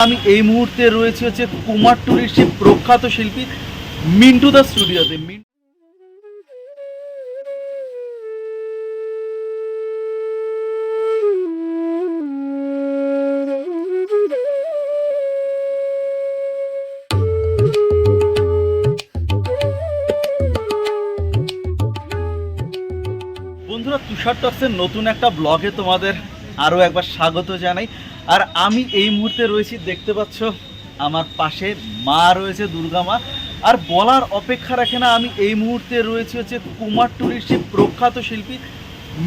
আমি এই মুহূর্তে রয়েছে হচ্ছে কুমারটুলির সেই প্রখ্যাত শিল্পী মিন্টু দা স্টুডিওতে। মিন- বন্ধুরা তুষার টক্সের নতুন একটা ব্লগে তোমাদের আরও একবার স্বাগত জানাই। আর আমি এই মুহূর্তে রয়েছি, দেখতে পাচ্ছ, আমার পাশে মা রয়েছে, দুর্গা মা। আর বলার অপেক্ষা রাখে না, আমি এই মুহূর্তে রয়েছি হচ্ছে কুমারটুলির সেই প্রখ্যাত শিল্পী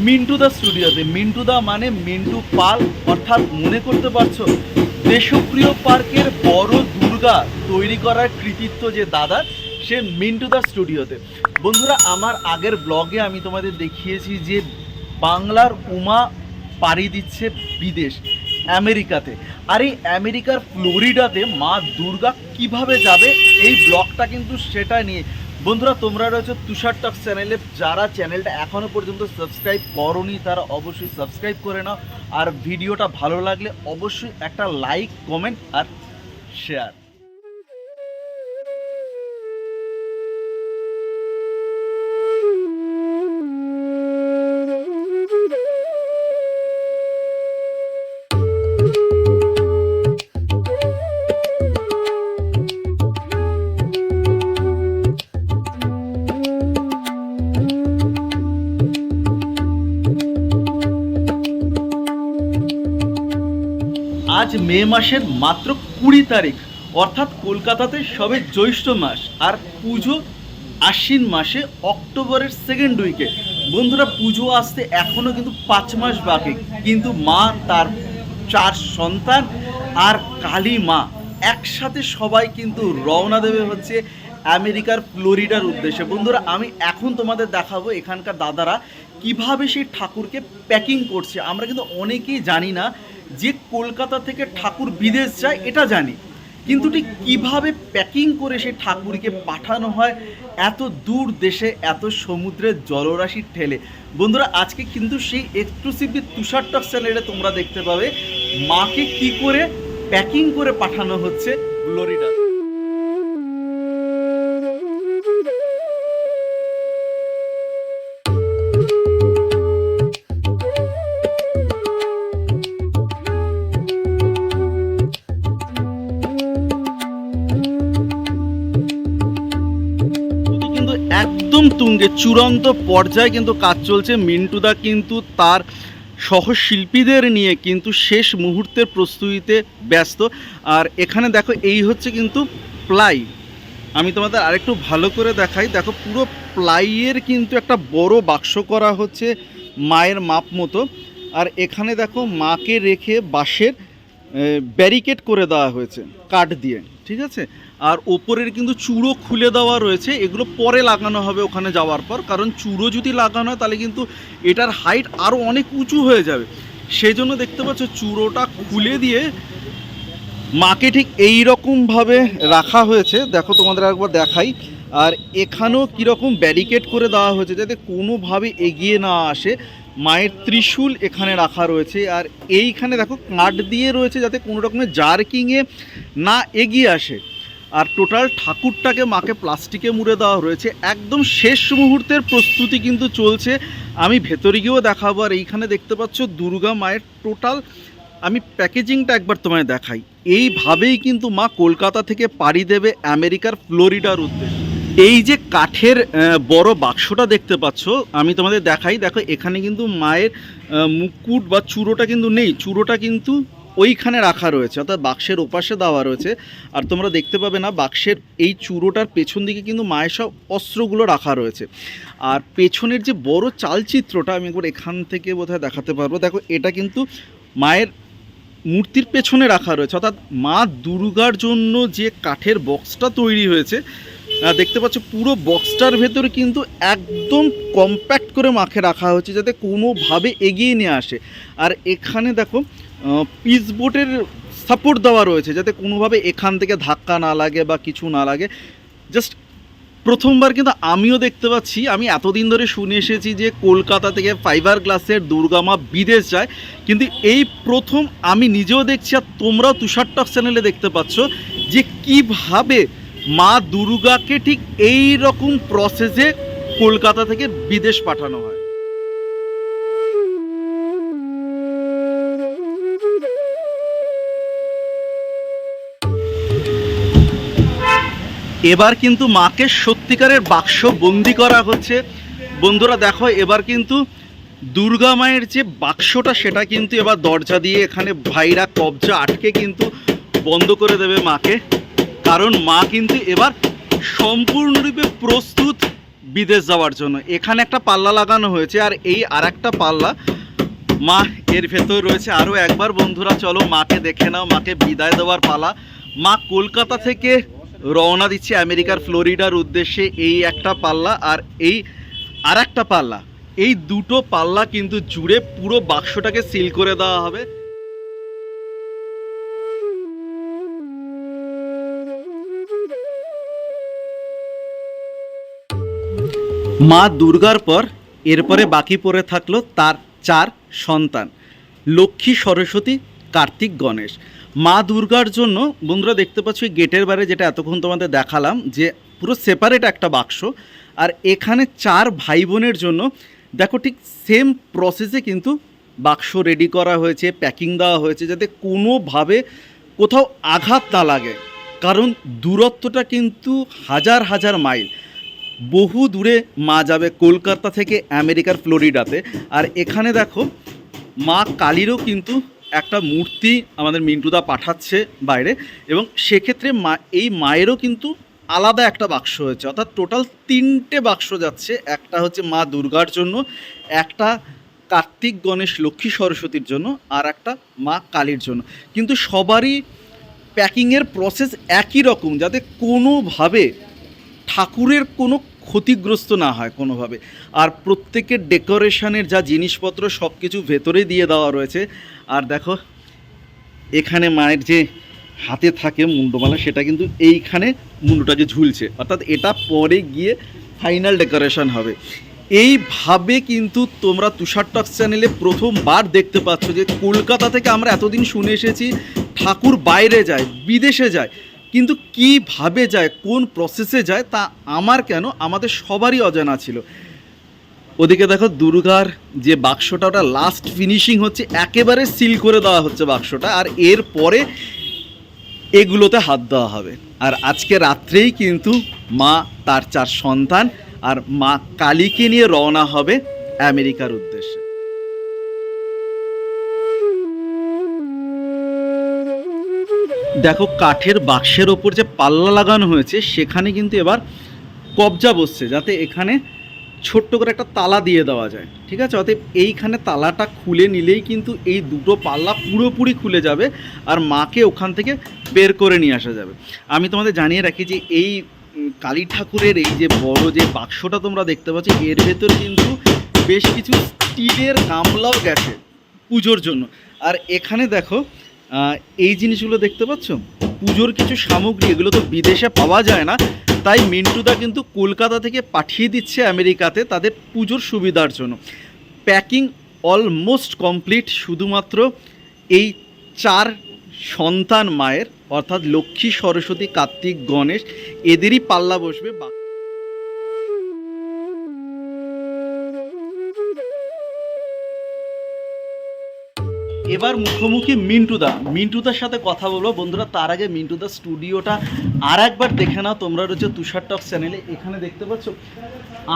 মিন্টু দা স্টুডিওতে। মিন্টু দা মানে মিন্টু পাল, অর্থাৎ মনে করতে পারছ, দেশপ্রিয় পার্কের বড় দুর্গা তৈরি করার কৃতিত্ব যে দাদা, সে মিন্টু দা স্টুডিওতে। বন্ধুরা, আমার আগের ব্লগে আমি তোমাদের দেখিয়েছি যে বাংলার উমা পাড়ি দিচ্ছে বিদেশ। আমেরিকাতে। আর এই আমেরিকার ফ্লোরিডাতে মা দুর্গা কীভাবে যাবে? এই ব্লগটা কিন্তু সেটা নিয়ে। বন্ধুরা, তোমরা রয়েছে তুষার টক চ্যানেলে। যারা চ্যানেলটা এখনও পর্যন্ত সাবস্ক্রাইব করনি, তারা অবশ্যই সাবস্ক্রাইব করে নাও। আর ভিডিওটা ভালো লাগলে অবশ্যই একটা লাইক, কমেন্ট আর শেয়ার। মে মাসের মাত্র কুড়ি তারিখ। অর্থাৎ কলকাতাতে সবে জ্যৈষ্ঠ মাস আর পুজো আশ্বিন মাসে অক্টোবরের সেকেন্ড উইকে বন্ধুরা, পুজো আসতে এখনও কিন্তু পাঁচ মাস বাকি, কিন্তু মা তার চার সন্তান আর কালী মা একসাথে সবাই কিন্তু রওনা দেবে হচ্ছে আমেরিকার ফ্লোরিডার উদ্দেশ্যে। বন্ধুরা, আমি এখন তোমাদের দেখাবো এখানকার দাদারা কীভাবে সেই ঠাকুরকে প্যাকিং করছে। আমরা কিন্তু অনেকেই জানি না যে কলকাতা থেকে ঠাকুর বিদেশ যায়, এটা জানি। কিন্তু ঠিক কীভাবে প্যাকিং করে সেই ঠাকুরকে পাঠানো হয়, এত দূর দেশে, এত সমুদ্রের জলরাশির ঠেলে। বন্ধুরা, আজকে কিন্তু সেই এক্সক্লুসিভলি তুষার টক চ্যানেলে তোমরা দেখতে পাবে মাকে কি করে প্যাকিং করে পাঠানো হচ্ছে ফ্লোরিডা কিন্তু একদম তুঙ্গে, চূড়ান্ত পর্যায়ে কিন্তু কাজ চলছে। মিন্টুদা কিন্তু তার সহশিল্পীদের নিয়ে কিন্তু শেষ মুহূর্তের প্রস্তুতিতে ব্যস্ত। আর এখানে দেখো, এই হচ্ছে কিন্তু প্লাই। আমি তোমাদের আরেকটু ভালো করে দেখাই। দেখো, পুরো প্লাইয়ের কিন্তু একটা বড় বাক্স করা হচ্ছে মায়ের মাপ মতো। আর এখানে দেখো, মাকে রেখে বাঁশের ব্যারিকেড করে দেওয়া হয়েছে, কাঠ দিয়ে, ঠিক আছে? আর ওপরের কিন্তু চূড়ো খুলে দেওয়া রয়েছে, এগুলো পরে লাগানো হবে ওখানে যাওয়ার পর। কারণ চূড়ো যদি লাগানো হয়, তাহলে কিন্তু এটার হাইট আরও অনেক উঁচু হয়ে যাবে। সেই জন্য দেখতে পাচ্ছ, চূড়োটা খুলে দিয়ে মাকে ঠিক এই রকমভাবে রাখা হয়েছে। দেখো তোমাদের একবার দেখাই। আর এখানেও কীরকম ব্যারিকেড করে দেওয়া হয়েছে যাতে কোনোভাবে এগিয়ে না আসে, মায়ের ত্রিশূল এখানে রাখা রয়েছে। আর এইখানে দেখো কাঠ দিয়ে রয়েছে যাতে কোনো রকমের জার্কিংয়ে না এগিয়ে আসে। আর টোটাল ঠাকুরটাকে, মাকে প্লাস্টিকে মুড়ে দেওয়া রয়েছে। একদম শেষ মুহূর্তের প্রস্তুতি কিন্তু চলছে। আমি ভেতরে গিয়েও দেখাবো। আর এইখানে দেখতে পাচ্ছ দুর্গা মায়ের টোটাল আমি প্যাকেজিংটা একবার তোমায় দেখাই। এইভাবেই কিন্তু মা কলকাতা থেকে পাড়ি দেবে আমেরিকার ফ্লোরিডার উদ্দেশ্যে। এই যে কাঠের বড় বাক্সটা দেখতে পাচ্ছ, আমি তোমাদের দেখাই, দেখো এখানে কিন্তু মায়ের মুকুট বা চূড়োটা কিন্তু নেই, চূড়োটা কিন্তু ওইখানে রাখা রয়েছে, অর্থাৎ বাক্সের ওপাশে দেওয়া রয়েছে, আর তোমরা দেখতে পাবে না, বাক্সের এই চূড়োটার পেছন দিকে কিন্তু মায়ের সব অস্ত্রগুলো রাখা রয়েছে। আর পেছনের যে বড় চালচিত্রটা, আমি একবার এখান থেকে বোধহয় দেখাতে পারব, দেখো এটা কিন্তু মায়ের মূর্তির পেছনে রাখা রয়েছে, অর্থাৎ মা দুর্গার জন্য যে কাঠের বক্সটা তৈরি হয়েছে দেখতে পাচ্ছ, পুরো বক্সটার ভেতরে কিন্তু একদম কম্প্যাক্ট করে মাখে রাখা হয়েছে যাতে কোনোভাবে এগিয়ে নিয়ে আসে। আর এখানে দেখো বোটের সাপোর্ট দেওয়া রয়েছে যাতে কোনোভাবে এখান থেকে ধাক্কা না লাগে বা কিছু না লাগে। জাস্ট প্রথমবার কিন্তু আমিও দেখতে পাচ্ছি, আমি এতদিন ধরে শুনে এসেছি যে কলকাতা থেকে ফাইবার গ্লাসের দুর্গামা বিদেশ যায়। কিন্তু এই প্রথম আমি নিজেও দেখছি আর তোমরাও তুষার টক চ্যানেলে দেখতে পাচ্ছ যে কীভাবে মা দুর্গাকে ঠিক এই রকম প্রসেসে কলকাতা থেকে বিদেশ পাঠানো হয়। এবার কিন্তু মাকে সত্যিকারের বাক্স বন্দি করা হচ্ছে। বন্ধুরা, দেখো, এবার কিন্তু দুর্গা মায়ের যে বাক্সটা, সেটা কিন্তু এবার দরজা দিয়ে এখানে ভাইরা কবজা আটকে কিন্তু বন্ধ করে দেবে মাকে। কারণ মা কিন্তু এবার সম্পূর্ণরূপে প্রস্তুত বিদেশ যাওয়ার জন্য। এখানে একটা পাল্লা লাগানো হয়েছে আর এই আর একটা পাল্লা মা এর ভেতর রয়েছে। আরও একবার বন্ধুরা, চলো মাকে দেখে নাও, মাকে বিদায় দেওয়ার পালা। মা কলকাতা থেকে রওনা দিচ্ছে আমেরিকার ফ্লোরিডার উদ্দেশ্যে এই একটা পাল্লা আর এই আর একটা পাল্লা। এই দুটো পাল্লা কিন্তু জুড়ে পুরো বাক্সটাকে সিল করে দেওয়া হবে। মা দুর্গার পর এরপরে বাকি পড়ে থাকল তার চার সন্তান, লক্ষ্মী, সরস্বতী, কার্তিক, গণেশ। মা দুর্গার জন্য, বন্ধুরা দেখতে পাচ্ছ গেটের বাইরে যেটা এতক্ষণ তোমাদের দেখালাম, যে পুরো সেপারেট একটা বাক্স, আর এখানে চার ভাই বোনের জন্য, দেখো ঠিক সেম প্রসেসে কিন্তু বাক্স রেডি করা হয়েছে প্যাকিং দেওয়া হয়েছে, যাতে কোনোভাবে কোথাও আঘাত না লাগে। কারণ দূরত্বটা কিন্তু হাজার হাজার মাইল বহু দূরে মা যাবে কলকাতা থেকে আমেরিকার ফ্লোরিডাতে। আর এখানে দেখো, মা কালীরও কিন্তু একটা মূর্তি আমাদের মিন্টুদা পাঠাচ্ছে বাইরে। এবং সেক্ষেত্রে মা, এই মায়েরও কিন্তু আলাদা একটা বাক্স হয়েছে। অর্থাৎ টোটাল তিনটে বাক্স যাচ্ছে। একটা হচ্ছে মা দুর্গার জন্য, একটা কার্তিক গণেশ লক্ষ্মী সরস্বতীর জন্য, আর একটা মা কালীর জন্য। কিন্তু সবারই প্যাকিংয়ের প্রসেস একই রকম, যাতে কোনোভাবে ঠাকুরের কোনো ক্ষতিগ্রস্ত না হয় কোনোভাবে। আর প্রত্যেকের ডেকোরেশনের যা জিনিসপত্র সব কিছু ভেতরে দিয়ে দেওয়া রয়েছে। আর দেখো, এখানে মায়ের যে হাতে থাকে মুন্ডমালা, সেটা কিন্তু এইখানে মুন্ডুটাকে ঝুলছে। অর্থাৎ এটা পরে গিয়ে ফাইনাল ডেকোরেশন হবে। এইভাবে কিন্তু তোমরা তুষার টক্স চ্যানেলে প্রথমবার দেখতে পাচ্ছ যে কলকাতা থেকে আমরা এতদিন শুনে এসেছি, ঠাকুর বাইরে যায়, বিদেশে যায়। কিন্তু কীভাবে যায়, কোন প্রসেসে যায়, তা আমার কেন, আমাদের সবারই অজানা ছিল। ওদিকে দেখো দুর্গার যে বাক্সটা, ওটা লাস্ট ফিনিশিং হচ্ছে, একেবারে সিল করে দেওয়া হচ্ছে বাক্সটা, আর এরপরে এগুলোতে হাত দেওয়া হবে। আর আজকে রাত্রেই কিন্তু মা তার চার সন্তান, আর মা কালীকে নিয়ে রওনা হবে আমেরিকার উদ্দেশ্যে। দেখো কাঠের বাক্সের ওপর যে পাল্লা লাগানো হয়েছে, সেখানে কিন্তু এবার কবজা বসছে, যাতে এখানে ছোট্ট করে একটা তালা দিয়ে দেওয়া যায়, ঠিক আছে? অতএব এইখানে তালাটা খুলে নিলেই কিন্তু এই দুটো পাল্লা পুরোপুরি খুলে যাবে আর মাকে ওখান থেকে বের করে নিয়ে আসা যাবে। আমি তোমাদের জানিয়ে রাখি যে এই কালী ঠাকুরের এই যে বড় যে বাক্সটা তোমরা দেখতে পাচ্ছ, এর ভেতর কিন্তু বেশ কিছু স্টিলের গামলাও গেছে পুজোর জন্য। আর এখানে দেখো এই জিনিসগুলো দেখতে পাচ্ছ? পুজোর কিছু সামগ্রী, এগুলো তো বিদেশে পাওয়া যায় না। তাই মিন্টুদা কিন্তু কলকাতা থেকে পাঠিয়ে দিচ্ছে আমেরিকাতে তাদের পুজোর সুবিধার জন্য। প্যাকিং অলমোস্ট কমপ্লিট, শুধুমাত্র এই চার সন্তান মায়ের, অর্থাৎ লক্ষ্মী, সরস্বতী, কার্তিক, গণেশ, এদেরই পাল্লা বসবে। বা- এবার মুখোমুখি মিন্টুদা। মিন্টুদার সাথে কথা বলব। বন্ধুরা, তার আগে মিন্টুদা স্টুডিওটা আর একবার দেখে নাও। তোমরা রয়েছে তুষার টক চ্যানেলে। এখানে দেখতে পাচ্ছ,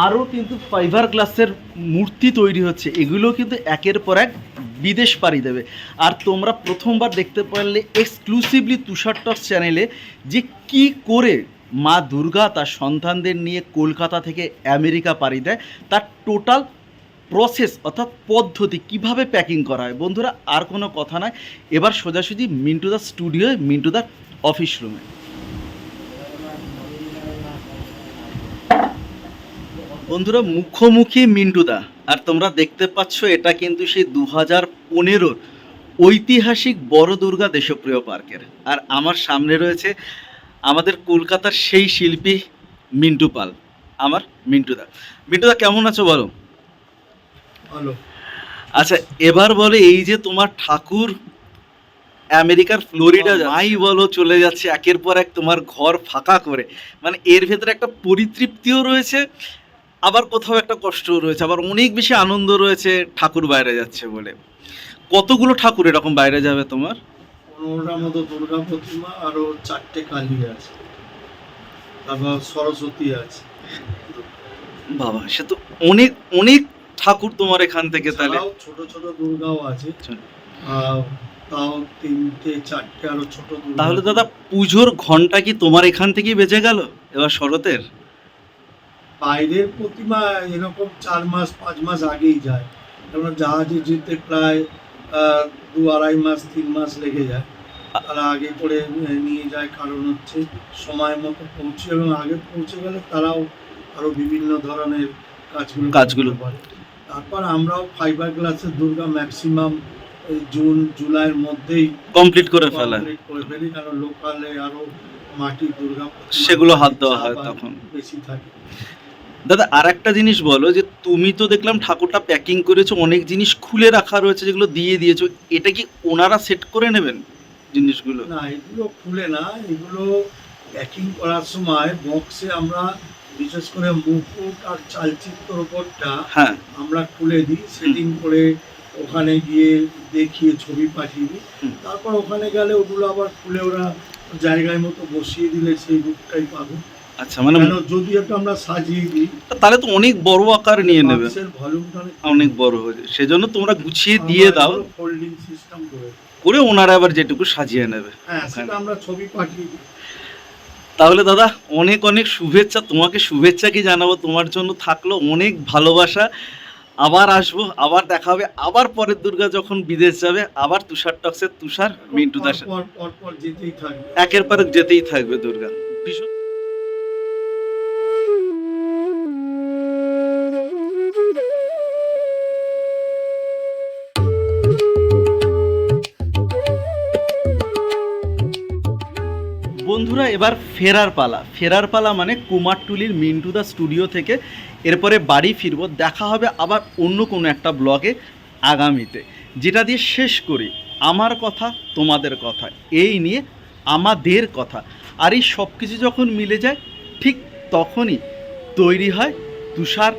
আরও কিন্তু ফাইবার গ্লাসের মূর্তি তৈরি হচ্ছে। এগুলো কিন্তু একের পর এক বিদেশ পাড়ি দেবে। আর তোমরা প্রথমবার দেখতে পারলে এক্সক্লুসিভলি তুষার টক চ্যানেলে যে কি করে মা দুর্গা তার সন্তানদের নিয়ে কলকাতা থেকে আমেরিকা পাড়ি দেয়। তার টোটাল প্রসেস অর্থাৎ পদ্ধতি কীভাবে প্যাকিং করা হয়? বন্ধুরা, আর কোনো কথা নয় এবার সোজাসুজি মিন্টুদার মিন্টু দা অফিস রুমে বন্ধুরা, মুখোমুখি মিন্টুদা আর তোমরা দেখতে পাচ্ছ, এটা কিন্তু সেই দু হাজার পনেরোর ঐতিহাসিক বড় দুর্গা দেশপ্রিয় পার্কের। আর আমার সামনে রয়েছে আমাদের কলকাতার সেই শিল্পী মিন্টু পাল, আমার মিন্টুদা মিন্টুদা কেমন আছো বলো? আচ্ছা এবার বলে এই যে তোমার ঠাকুর আমেরিকার ফ্লোরিডা মাই বলো চলে যাচ্ছে একের পর এক তোমার ঘর ফাঁকা করে। মানে এর ভেতরে একটা পরিতৃপ্তিও রয়েছে আবার কোথাও একটা কষ্টও রয়েছে আবার অনেক বেশি আনন্দ রয়েছে ঠাকুর বাইরে যাচ্ছে বলে। কতগুলো ঠাকুর এরকম বাইরে যাবে তোমার? পনেরোটার মতো দুর্গা প্রতিমা আরও চারটে কালী আছে। তারপর সরস্বতী আছে। বাবা সে তো অনেক অনেক ঠাকুর তোমার এখান থেকে তাহলে? ছোট ছোট দুর্গাও আছে। তাও তিনটে চারটে আরও ছোট তাহলে দাদা পুজোর ঘণ্টা কি তোমার এখান থেকেই বেজে গেল? এবার শরতের? বাইরের প্রতিমা এরকম চার মাস পাঁচ মাস আগেই যায়। কারণ জাহাজে যেতে প্রায় দু আড়াই মাস তিন মাস লেগে যায়। তারা আগে করে নিয়ে যায় কারণ হচ্ছে সময় মতো পৌঁছে এবং আগে পৌঁছে গেলে তারাও আরও বিভিন্ন ধরনের কাজগুলো কাজগুলো। পারে। তারপর আমরাও ফাইবার গ্লাসের দুর্গা ম্যাক্সিমাম জুন জুলাইয়ের মধ্যেই কমপ্লিট করে ফেলা করে ফেলি কারণ লোকালে আরও মাটির দুর্গা সেগুলো হাত দেওয়া হয় তখন। বেশি থাকে। দাদা আর একটা জিনিস বলো যে তুমি তো দেখলাম ঠাকুরটা প্যাকিং করেছ অনেক জিনিস খুলে রাখা রয়েছে যেগুলো দিয়ে দিয়েছ এটা কি ওনারা সেট করে নেবেন জিনিসগুলো? না এগুলো খুলে না এগুলো প্যাকিং করার সময় বক্সে আমরা বিশেষ করে মুকুট আর চালচিত্র ওপরটা হ্যাঁ। আমরা খুলে দিই সেটিং করে ওখানে গিয়ে দেখিয়ে ছবি পাঠিয়ে দিই। তারপর ওখানে গেলে ওগুলো আবার খুলে ওরা জায়গায় মতো বসিয়ে দিলে সেই রূপটাই পাবে। আচ্ছা মানে যদি একটু আমরা সাজিয়ে দিই তাহলে তো অনেক বড় আকার নিয়ে নেবে। ভলিউমটা অনেক বড়। হয়ে যায় সেজন্য তোমরা গুছিয়ে দিয়ে দাও। ফোল্ডিং সিস্টেম করে করে ওনারা আবার যেটুকু সাজিয়ে নেবে। হ্যাঁ সেটা আমরা ছবি পাঠিয়ে দিই। তাহলে দাদা অনেক অনেক শুভেচ্ছা। তোমাকে শুভেচ্ছা কি জানাব? তোমার জন্য থাকল অনেক ভালোবাসা। আবার আসব আবার দেখা হবে আবার পরের দুর্গা যখন বিদেশ যাবে আবার তুষার টক্সের তুষার মিন্টু দাস একের পর এক যেতেই থাকবে দুর্গা। ভীষণ বন্ধুরা, এবার ফেরার পালা। ফেরার পালা মানে কুমারটুলির মিন্টু দা স্টুডিও থেকে এরপরে বাড়ি ফিরবো। দেখা হবে আবার অন্য কোনো একটা ব্লগে আগামীতে। যেটা দিয়ে শেষ করি, আমার কথা, তোমাদের কথা, এই নিয়ে আমাদের কথা। আর এই সব কিছু যখন মিলে যায়, ঠিক তখনই তৈরি হয় তুষার